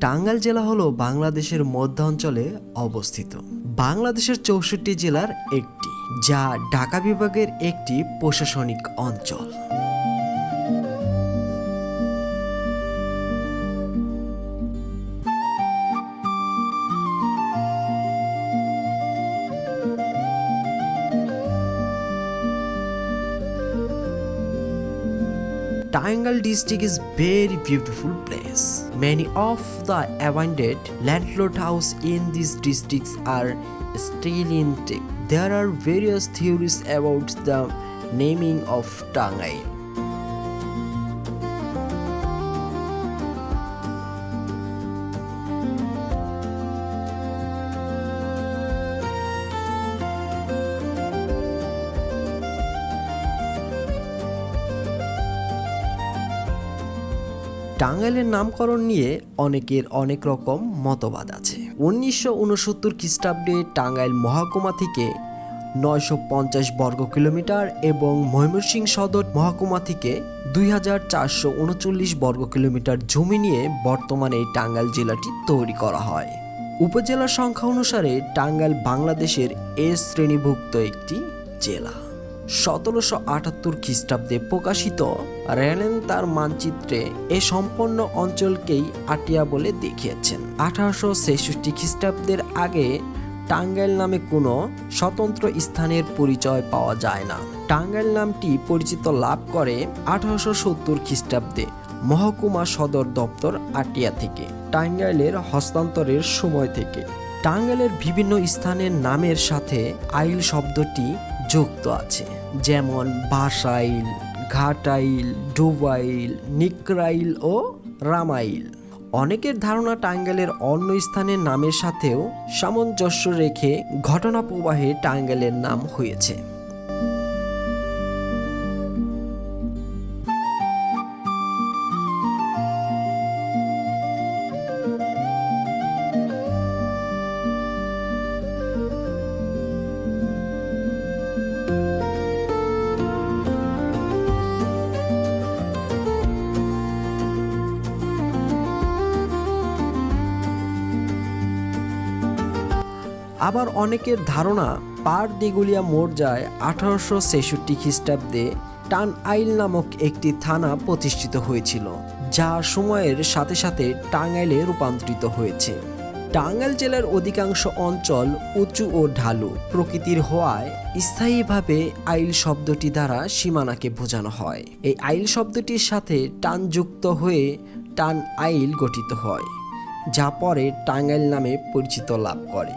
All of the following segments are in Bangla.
টাঙ্গাইল জেলা হলো বাংলাদেশের মধ্যাঞ্চলে অবস্থিত। বাংলাদেশের চৌষট্টি জেলার একটি, যা ঢাকা বিভাগের একটি প্রশাসনিক অঞ্চল। Tangal district is very beautiful place. Many of the abandoned landlord house in these districts are still intact. There are various theories about the naming of Tangail. টাঙ্গাইলের নামকরণ নিয়ে অনেকের অনেক রকম মতবাদ আছে। উনিশশো উনসত্তর খ্রিস্টাব্দে টাঙ্গাইল মহকুমা থেকে নয়শো পঞ্চাশ বর্গ কিলোমিটার এবং ময়মনসিংহ সদর মহকুমা থেকে দুই হাজার চারশো উনচল্লিশ বর্গ কিলোমিটার জমি নিয়ে বর্তমানে এই টাঙ্গাইল জেলাটি তৈরি করা হয়। উপজেলার সংখ্যা অনুসারে টাঙ্গাইল বাংলাদেশের এ শ্রেণীভুক্ত একটি জেলা। সতেরোশো আটাত্তর খ্রিস্টাব্দে প্রকাশিত রেলেন তার মানচিত্রে এ সম্পন্ন অঞ্চলকেই আটিয়া বলে দেখিয়েছেন। আঠারোশো ছেষট্টি খ্রিস্টাব্দের আগে টাঙ্গাইল নামে কোনো স্বতন্ত্র স্থানের পরিচয় পাওয়া যায় না। টাঙ্গাইল নামটি পরিচিত লাভ করে আঠারোশো সত্তর খ্রিস্টাব্দে মহকুমা সদর দপ্তর আটিয়া থেকে, টাঙ্গাইলের হস্তান্তরের সময় থেকে। টাঙ্গাইলের বিভিন্ন স্থানের নামের সাথে আইল শব্দটি যুক্ত আছে। যেমন বাসাইল, ঘাটাইল, ডুবাইল, নিকরাইল ও রামাইল। অনেকের ধারণা টাঙ্গাইলের অন্য স্থানের নামের সাথেও সামঞ্জস্য রেখে ঘটনা প্রবাহে টাঙ্গাইলের নাম হয়েছে। আবার অনেকের ধারণা পার দিগুলিয়া মোড় যায় আঠারোশো ছেষট্টি খ্রিস্টাব্দে টান আইল নামক একটি থানা প্রতিষ্ঠিত হয়েছিল, যা সময়ের সাথে সাথে টাঙ্গাইলে রূপান্তরিত হয়েছে। টাঙ্গাইল জেলার অধিকাংশ অঞ্চল উঁচু ও ঢালু, প্রকৃতির হওয়ায় স্থায়ীভাবে আইল শব্দটি দ্বারা সীমানাকে বোঝানো হয়। এই আইল শব্দটির সাথে টান যুক্ত হয়ে টান আইল গঠিত হয়, যা পরে টাঙ্গাইল নামে পরিচিত লাভ করে।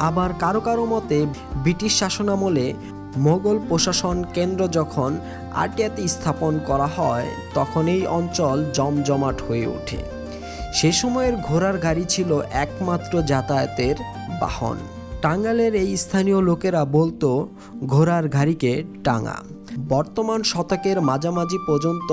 আবার কারও কারও মতে, ব্রিটিশ শাসনামলে মোগল প্রশাসন কেন্দ্র যখন আটিয়াতে স্থাপন করা হয়, তখন এই অঞ্চল জমজমাট হয়ে ওঠে। সে সময়ের ঘোড়ার গাড়ি ছিল একমাত্র যাতায়াতের বাহন। টাঙ্গালের এই স্থানীয় লোকেরা বলতো, ঘোড়ার গাড়িকে টাঙা। বর্তমান শতকের মাঝামাঝি পর্যন্ত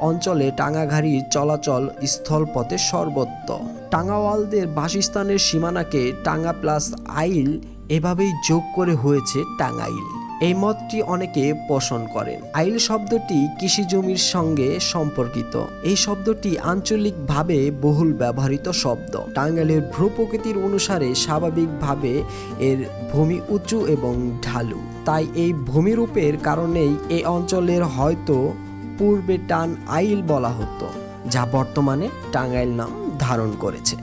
অঞ্চলে টাঙ্গাঘাড়ি চলাচল স্থলপথে সর্বত্র টাঙ্গাওয়ালদের বাসস্থানের সীমানাকে টাঙ্গা প্লাস আইল এভাবেই যোগ করে হয়েছে টাঙ্গাইল। এই মতটি অনেকে পোষণ করেন। আইল শব্দটি কৃষি জমির সঙ্গে সম্পর্কিত। এই শব্দটি আঞ্চলিকভাবে বহুল ব্যবহৃত শব্দ। টাঙ্গাইলের ভূপ্রকৃতির অনুসারে স্বাভাবিকভাবে এর ভূমি উঁচু এবং ঢালু। তাই এই ভূমিরূপের কারণেই এই অঞ্চলের হয়তো পূর্বে টান আইল বলা হতো, যা বর্তমানে টাঙ্গাইল নাম ধারণ করেছে।